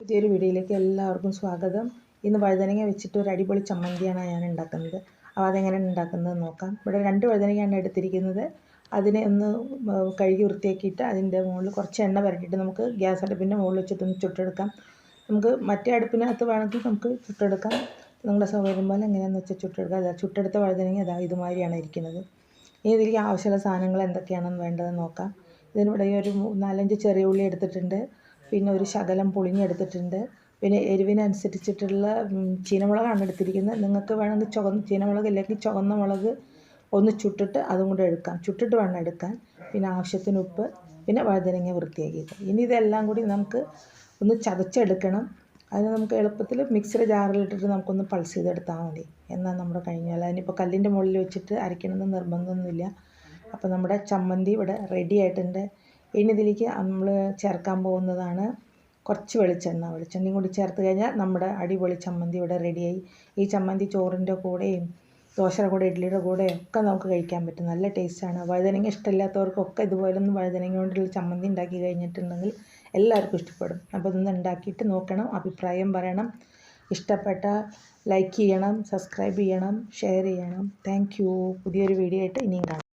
പുതിയൊരു വീഡിയോയിലേക്ക് എല്ലാവർക്കും സ്വാഗതം. ഇന്ന് വഴുതനങ്ങ വെച്ചിട്ട് ഒരു അടിപൊളി ചമ്മന്തിയാണ് ഞാൻ ഉണ്ടാക്കുന്നത്. അപ്പോൾ അതെങ്ങനെയാണ് ഉണ്ടാക്കുന്നത് നോക്കാം. ഇവിടെ രണ്ട് വഴുതനങ്ങയാണ് എടുത്തിരിക്കുന്നത്. അതിനെ ഒന്ന് കഴുകി വൃത്തിയാക്കിയിട്ട് അതിന്റെ മുകളിൽ കുറച്ച് എണ്ണ പുരട്ടിയിട്ട് നമുക്ക് ഗ്യാസ് അടുപ്പിന്റെ മുകളിൽ വെച്ചിട്ടൊന്ന് ചുട്ടെടുക്കാം. നമുക്ക് മറ്റേ അടുപ്പിനകത്ത് വേണമെങ്കിൽ നമുക്ക് ചുട്ടെടുക്കാം. നിങ്ങളുടെ സൗകര്യം പോലെ എങ്ങനെയാണെന്ന് വെച്ചാൽ ചുട്ടെടുക്കാം. അതാ ചുട്ടെടുത്ത വഴുതനങ്ങ അതാ ഇതുമാതിരിയാണ് ഇരിക്കുന്നത്. ഇനി ഇതിലേക്ക് ആവശ്യമുള്ള സാധനങ്ങൾ എന്തൊക്കെയാണെന്ന് വേണ്ടതെന്ന് നോക്കാം. ഇതിനിവിടെ ഒരു നാലഞ്ച് ചെറിയ ഉള്ളി എടുത്തിട്ടുണ്ട്. പിന്നെ ഒരു ശകലം പുളിഞ്ഞെടുത്തിട്ടുണ്ട് പിന്നെ എരിവിനനുസരിച്ചിട്ടുള്ള ചീനമുളകാണ് എടുത്തിരിക്കുന്നത്. നിങ്ങൾക്ക് വേണമെങ്കിൽ ചുവന്ന ചീനമുളക് ഇല്ലെങ്കിൽ ചുവന്ന മുളക് ഒന്ന് ചുട്ടിട്ട് അതും കൂടെ എടുക്കാം. ചുട്ടിട്ട് വേണം എടുക്കാൻ. പിന്നെ ആവശ്യത്തിന് ഉപ്പ് പിന്നെ വഴുതനങ്ങ വൃത്തിയാക്കിയത് ഇനി ഇതെല്ലാം കൂടി നമുക്ക് ഒന്ന് ചതച്ചെടുക്കണം. അതിന് നമുക്ക് എളുപ്പത്തിൽ മിക്സിയുടെ ജാറിലിട്ടിട്ട് നമുക്കൊന്ന് പൾസ് ചെയ്തെടുത്താൽ മതി. എന്നാൽ നമ്മുടെ കഴിഞ്ഞാൽ അതിനിപ്പോൾ കല്ലിന്റെ മുകളിൽ വെച്ചിട്ട് അരയ്ക്കണമെന്ന് നിർബന്ധമൊന്നുമില്ല. അപ്പോൾ നമ്മുടെ ചമ്മന്തി ഇവിടെ റെഡി ആയിട്ടുണ്ട്. ഇനി ഇതിലേക്ക് നമ്മൾ ചേർക്കാൻ പോകുന്നതാണ് കുറച്ച് വെളിച്ചെണ്ണ. വെളിച്ചെണ്ണയും കൂടി ചേർത്ത് കഴിഞ്ഞാൽ നമ്മുടെ അടിപൊളി ചമ്മന്തി ഇവിടെ റെഡിയായി. ഈ ചമ്മന്തി ചോറിന്റെ കൂടെയും ദോശയുടെ കൂടെ ഇഡ്ഡലിയുടെ കൂടെ ഒക്കെ നമുക്ക് കഴിക്കാൻ പറ്റും. നല്ല ടേസ്റ്റാണ് വഴുതനങ്ങ ഇഷ്ടമില്ലാത്തവർക്കൊക്കെ ഇതുപോലെ ഒന്ന് വഴുതനങ്ങ കൊണ്ടുള്ള ചമ്മന്തി ഉണ്ടാക്കി കഴിഞ്ഞിട്ടുണ്ടെങ്കിൽ എല്ലാവർക്കും ഇഷ്ടപ്പെടും. അപ്പോൾ ഇതൊന്ന് ഉണ്ടാക്കിയിട്ട് നോക്കണം. അഭിപ്രായം പറയണം. ഇഷ്ടപ്പെട്ട ലൈക്ക് ചെയ്യണം സബ്സ്ക്രൈബ് ചെയ്യണം ഷെയർ ചെയ്യണം. താങ്ക് യു പുതിയൊരു വീഡിയോ ആയിട്ട് ഇനിയും കാണാം.